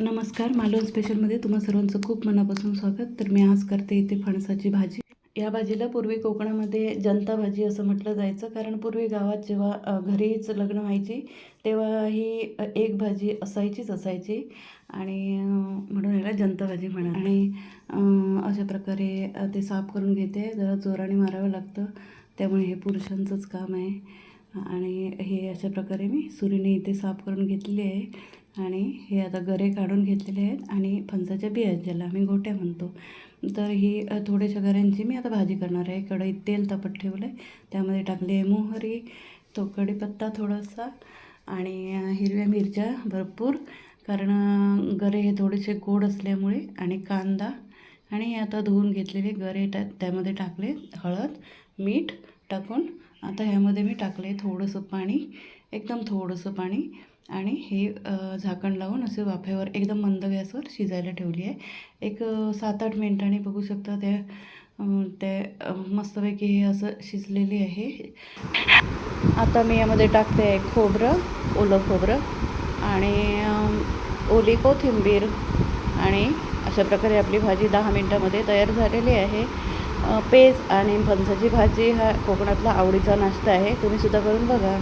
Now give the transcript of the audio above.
नमस्कार मालवण स्पेशलमध्ये तुम्हा सर्वांचं खूप मनापासून स्वागत. तर मी आज करते इथे फणसाची भाजी. या भाजीला पूर्वी कोकणामध्ये जनता भाजी असं म्हटलं जायचं. कारण पूर्वी गावात जेव्हा घरीच लग्न व्हायची तेव्हा ही एक भाजी असायचीच असायची. आणि म्हणून याला जनता भाजी म्हणा आणि अशा प्रकारे ते साफ करून घेते. जरा जोराने मारावं लागतं. त्यामुळे हे पुरुषांचंच काम आहे. आणि हे अशा प्रकारे मी सुरीने इथे साफ करून घेतलेली आहे. आणि हे आता गरे काढून घेतलेले आहेत आणि फणसाच्या बिया आहेत ज्याला आम्ही गोट्या म्हणतो. तर ही थोड्याशा गऱ्यांची मी आता भाजी करणार आहे. कढईत तेल तापत ठेवलं आहे त्यामध्ये टाकली आहे मोहरी तो कढीपत्ता थोडासा आणि हिरव्या मिरच्या भरपूर. कारण गरे हे थोडेसे गोड असल्यामुळे आणि कांदा आणि आता धुवून घेतलेले गरे टा त्यामध्ये टाकले हळद मीठ टाकून. आता ह्यामध्ये मी टाकले थोडंसं पाणी एकदम थोडंसं पाणी. आणि हे झाकण लावून असे वाफेवर एकदम मंद गॅसवर शिजायला ठेवली आहे. एक सात आठ मिनटांनी बघू शकता त्या त्या ते मस्तपैकी हे असं शिजलेली आहे. आता मी यामध्ये टाकते आहे खोबरं ओलं खोबरं आणि ओली कोथिंबीर आणि अशा प्रकारे आपली भाजी दहा मिनटामध्ये तयार झालेली आहे. पेज आणि फणसाची भाजी हा कोकणातला आवडीचा नाश्ता आहे. तुम्ही सुद्धा करून बघा.